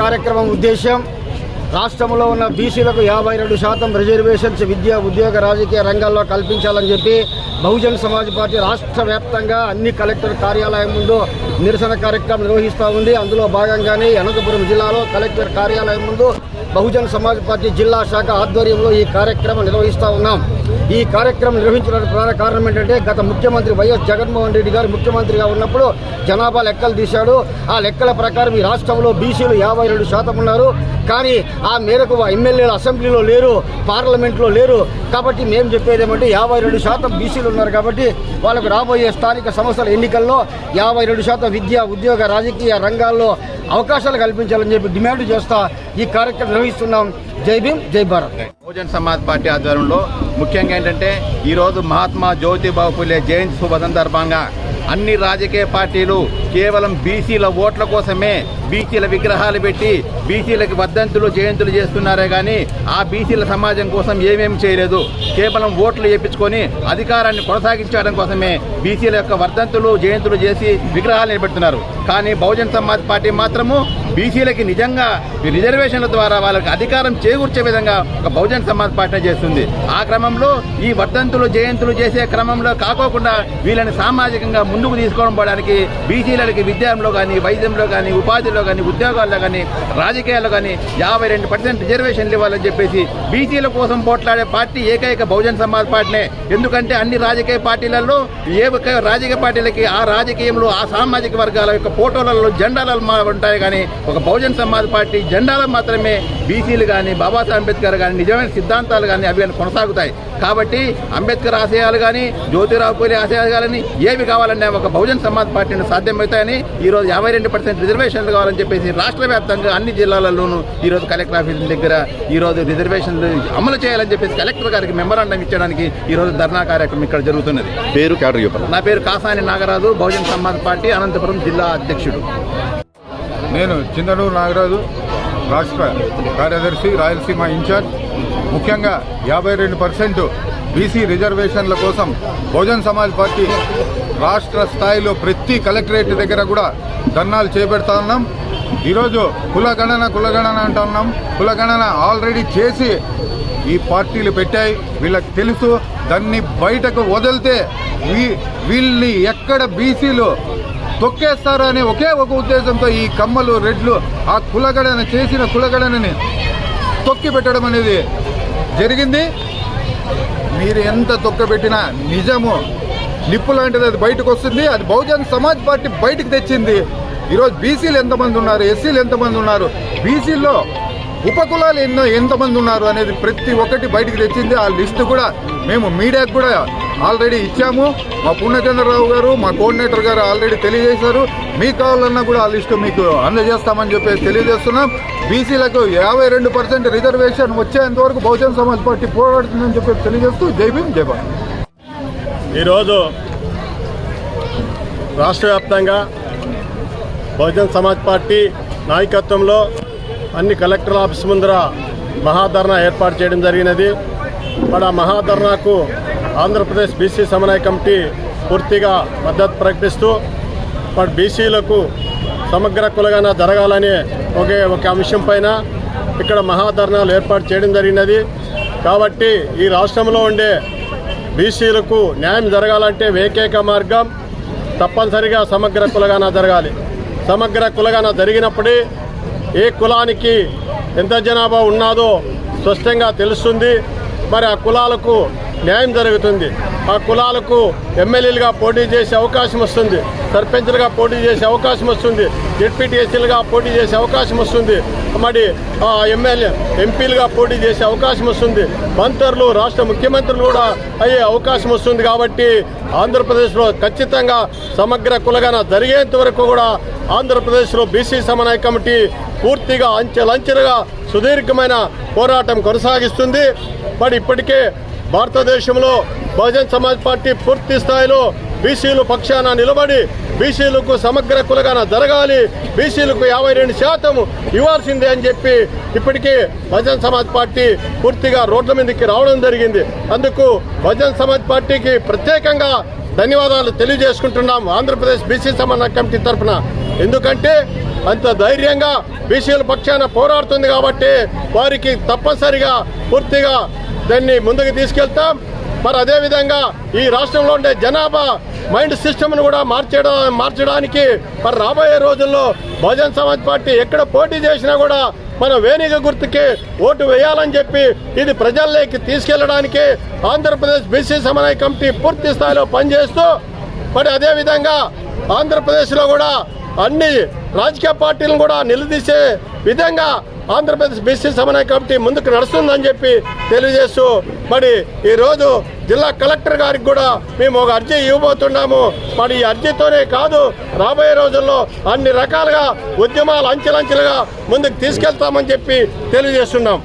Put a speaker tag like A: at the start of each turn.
A: కార్యక్రమం ఉద్దేశం రాష్ట్రంలో ఉన్న బీసీలకు యాభై రెండు శాతం రిజర్వేషన్స్ విద్య ఉద్యోగ రాజకీయ రంగాల్లో కల్పించాలని చెప్పి బహుజన్ సమాజ్ పార్టీ రాష్ట్ర వ్యాప్తంగా అన్ని కలెక్టర్ కార్యాలయం ముందు నిరసన కార్యక్రమం నిర్వహిస్తూ ఉంది. అందులో భాగంగానే అనంతపురం జిల్లాలో కలెక్టర్ కార్యాలయం ముందు బహుజన సమాజ్ పార్టీ జిల్లా శాఖ ఆధ్వర్యంలో ఈ కార్యక్రమం నిర్వహిస్తూ ఉన్నాం. ఈ కార్యక్రమం నిర్వహించడానికి ప్రధాన కారణం ఏంటంటే గత ముఖ్యమంత్రి వైఎస్ జగన్మోహన్ రెడ్డి గారు ముఖ్యమంత్రిగా ఉన్నప్పుడు జనాభా లెక్కలు తీశాడు. ఆ లెక్కల ప్రకారం ఈ రాష్ట్రంలో బీసీలు యాభై రెండు శాతం ఉన్నారు. కానీ ఆ మేరకు ఎమ్మెల్యేలు అసెంబ్లీలో లేరు పార్లమెంట్లో లేరు. కాబట్టి మేము చెప్పేది ఏమంటే యాభై రెండు శాతం బీసీలు ఉన్నారు కాబట్టి వాళ్ళకు రాబోయే స్థానిక సంస్థల ఎన్నికల్లో యాభై రెండు శాతం విద్య ఉద్యోగ రాజకీయ రంగాల్లో అవకాశాలు కల్పించాలని చెప్పి డిమాండ్ చేస్తా ఈ కార్యక్రమం నిర్వహిస్తున్నాం. జై భీమ్ జై భారత్.
B: బహుజన్ సమాజ్ పార్టీ ఆధ్వర్యంలో ముఖ్యంగా ఏంటంటే ఈరోజు మహాత్మా జ్యోతిబాబు పులే జయంతి శుభ సందర్భంగా అన్ని రాజకీయ పార్టీలు కేవలం బీసీల ఓట్ల కోసమే బీసీల విగ్రహాలు పెట్టి బీసీలకి వర్ధంతులు జయంతులు చేస్తున్నారే కానీ ఆ బీసీల సమాజం కోసం ఏమేమి చేయలేదు. కేవలం ఓట్లు వేయించుకొని అధికారాన్ని కొనసాగించడం కోసమే బీసీల యొక్క వర్ధంతులు జయంతులు చేసి విగ్రహాలు నిలబెడుతున్నారు. కానీ బహుజన్ సమాజ్ పార్టీ మాత్రము బీసీలకి నిజంగా ఈ రిజర్వేషన్ల ద్వారా వాళ్ళకి అధికారం చేకూర్చే విధంగా ఒక బహుజన్ సమాజ్ పార్టీ చేస్తుంది. ఆ క్రమంలో ఈ వర్ధంతులు జయంతులు చేసే క్రమంలో కాకోకుండా వీళ్ళని సామాజికంగా ముందుకు తీసుకోవడానికి బీసీలకి విద్యంలో కానీ వైద్యంలో కానీ ఉపాధిలో కానీ ఉద్యోగాల్లో కానీ రాజకీయాల్లో కానీ యాభై రెండు పర్సెంట్ రిజర్వేషన్లు ఇవ్వాలని చెప్పేసి బీసీల కోసం పోట్లాడే పార్టీ ఏకైక బహుజన్ సమాజ్ పార్టీనే. ఎందుకంటే అన్ని రాజకీయ పార్టీలలో ఏ ఒక్క రాజకీయ పార్టీలకి ఆ రాజకీయంలో ఆ సామాజిక వర్గాల యొక్క ఫోటోలలో జెండాలు మా- ఉంటాయి కానీ ఒక బహుజన్ సమాజ్ పార్టీ జెండాలు మాత్రమే బీసీలు కానీ బాబాసాహెబ్ అంబేద్కర్ కానీ నిజమైన సిద్ధాంతాలు కానీ అవి కొనసాగుతాయి. కాబట్టి అంబేద్కర్ ఆశయాలు కానీ జ్యోతిరావు పూలే ఆశయాలు కానీ ఏవి కావాలన్నా ఒక బహుజన్ సమాజ్ పార్టీని సాధ్యమవుతాయని ఈరోజు యాభై రెండు పర్సెంట్ రిజర్వేషన్లు కావాలని చెప్పేసి రాష్ట్ర వ్యాప్తంగా అన్ని జిల్లాలలోనూ ఈరోజు కలెక్టర్ ఆఫీస్ దగ్గర ఈరోజు రిజర్వేషన్లు అమలు చేయాలని చెప్పేసి కలెక్టర్ గారికి మెమరాండం ఇచ్చడానికి ఈరోజు ధర్నా కార్యక్రమం ఇక్కడ జరుగుతున్నది.
C: పేరు
B: నా పేరు కాసాని నాగరాజు బహుజన్ సమాజ్ పార్టీ అనంతపురం జిల్లా అధ్యక్షుడు.
D: నేను చిందనూరు నాగరాజు రాష్ట్ర కార్యదర్శి రాయలసీమ ఇన్ఛార్జ్. ముఖ్యంగా యాభై రెండు పర్సెంట్ బీసీ రిజర్వేషన్ల కోసం బహుజన్ సమాజ్ పార్టీ రాష్ట్ర స్థాయిలో ప్రతి కలెక్టరేట్ దగ్గర కూడా ధర్నాలు చేపెడతా ఉన్నాం. ఈరోజు కులగణన కులగణన అంటా ఉన్నాం. కులగణన ఆల్రెడీ చేసి ఈ పార్టీలు పెట్టాయి. వీళ్ళకి తెలుసు దాన్ని బయటకు వదిలితే వీ- వీళ్ళని ఎక్కడ బీసీలు తొక్కేస్తారు అనే ఒకే ఒక ఉద్దేశంతో ఈ కమ్మలు రెడ్లు ఆ కులగడన చేసిన కులగడనని తొక్కి పెట్టడం అనేది జరిగింది. మీరు ఎంత తొక్కబెట్టినా నిజము నిప్పు లాంటిది అది బయటకు వస్తుంది. అది బహుజన్ సమాజ్ పార్టీ బయటకు తెచ్చింది. ఈరోజు బీసీలు ఎంతమంది ఉన్నారు ఎస్సీలు ఎంతమంది ఉన్నారు? బీసీల్లో ఉపకులాలు ఎన్నో ఎంతమంది ఉన్నారు అనేది ప్రతి ఒక్కటి బయటకు తెచ్చింది. ఆ లిస్టు కూడా మేము మీడియాకు కూడా ఆల్రెడీ ఇచ్చాము. మా పూర్ణచంద్రరావు గారు మా కోఆర్డినేటర్ గారు ఆల్రెడీ తెలియజేశారు. మీకు కావాలన్నా కూడా ఆ లిస్టు మీకు అందజేస్తామని చెప్పేసి తెలియజేస్తున్నాం. బీసీలకు యాభై రెండు పర్సెంట్ రిజర్వేషన్ వచ్చేంత వరకు సమాజ్ పార్టీ పోరాడుతుందని చెప్పి తెలియజేస్తూ జై భీమ్ జై భారత్.
E: ఈరోజు రాష్ట్ర వ్యాప్తంగా బహుజన్ సమాజ్ పార్టీ నాయకత్వంలో అన్ని కలెక్టర్ ఆఫీస్ ముందర మహాధర్నా ఏర్పాటు చేయడం జరిగినది. మరి ఆ మహాధర్నాకు ఆంధ్రప్రదేశ్ బీసీ సమన్వయ కమిటీ పూర్తిగా మద్దతు ప్రకటిస్తూ మరి బీసీలకు సమగ్ర కులగాన జరగాలనే ఒకే ఒక అంశం పైన ఇక్కడ మహాధర్నాలు ఏర్పాటు చేయడం జరిగినది. కాబట్టి ఈ రాష్ట్రంలో ఉండే బీసీలకు న్యాయం జరగాలంటే ఏకైక మార్గం తప్పనిసరిగా సమగ్ర కులగాన జరగాలి. సమగ్ర కులగాన జరిగినప్పుడే ఏ కులానికి ఎంత జనాభా ఉన్నాదో స్పష్టంగా తెలుస్తుంది. మరి ఆ కులాలకు న్యాయం జరుగుతుంది. ఆ కులాలకు ఎమ్మెల్యేలుగా పోటీ చేసే అవకాశం వస్తుంది. సర్పంచ్లుగా పోటీ చేసే అవకాశం వస్తుంది. జెడ్పీటీఎస్సీలుగా పోటీ చేసే అవకాశం వస్తుంది. మరి ఆ ఎమ్మెల్యే ఎంపీలుగా పోటీ చేసే అవకాశం వస్తుంది. మంత్రులు రాష్ట్ర ముఖ్యమంత్రులు కూడా అయ్యే అవకాశం వస్తుంది కాబట్టి ఆంధ్రప్రదేశ్లో ఖచ్చితంగా సమగ్ర కులగన జరిగేంత వరకు కూడా ఆంధ్రప్రదేశ్లో బీసీ సమన్వయ కమిటీ పూర్తిగా అంచెలంచెలుగా సుదీర్ఘమైన పోరాటం కొనసాగిస్తుంది. మరి ఇప్పటికే భారతదేశంలో బహుజన్ సమాజ్ పార్టీ పూర్తి స్థాయిలో బీసీలు పక్షాన నిలబడి బీసీలకు సమగ్ర కులగాన జరగాలి బీసీలకు యాభై రెండు శాతం ఇవ్వాల్సిందే అని చెప్పి ఇప్పటికే బహుజన్ సమాజ్ పార్టీ పూర్తిగా రోడ్ల మీదకి రావడం జరిగింది. అందుకు బహుజన్ సమాజ్ పార్టీకి ప్రత్యేకంగా ధన్యవాదాలు తెలియజేసుకుంటున్నాం ఆంధ్రప్రదేశ్ బీసీ సమన్వయ కమిటీ తరఫున. ఎందుకంటే అంత ధైర్యంగా బీసీల పక్షాన పోరాడుతుంది కాబట్టి వారికి తప్పనిసరిగా పూర్తిగా దాన్ని ముందుకు తీసుకెళ్తాం. మరి అదేవిధంగా ఈ రాష్ట్రంలో ఉండే జనాభా మైండ్ సిస్టమ్ను కూడా మార్చడం మార్చడానికి మరి రాబోయే రోజుల్లో బహుజన్ సమాజ్ పార్టీ ఎక్కడ పోటీ చేసినా కూడా మన వేణిగ గుర్తుకి ఓటు వేయాలని చెప్పి ఇది ప్రజల్లోకి తీసుకెళ్ళడానికి ఆంధ్రప్రదేశ్ బీసీ సమన్వయ కమిటీ పూర్తి స్థాయిలో పనిచేస్తూ మరి అదేవిధంగా ఆంధ్రప్రదేశ్లో కూడా అన్ని రాజకీయ పార్టీలను కూడా నిలదీసే విధంగా ఆంధ్రప్రదేశ్ బీసీ సమన్వయ కమిటీ ముందుకు నడుస్తుందని చెప్పి తెలియజేస్తూ మరి ఈరోజు జిల్లా కలెక్టర్ గారికి కూడా మేము ఒక అర్జీ ఇవ్వబోతున్నాము. మరి ఈ అర్జీతోనే కాదు రాబోయే రోజుల్లో అన్ని రకాలుగా ఉద్యమాలు అంచెలంచెలుగా ముందుకు తీసుకెళ్తామని చెప్పి తెలియజేస్తున్నాం.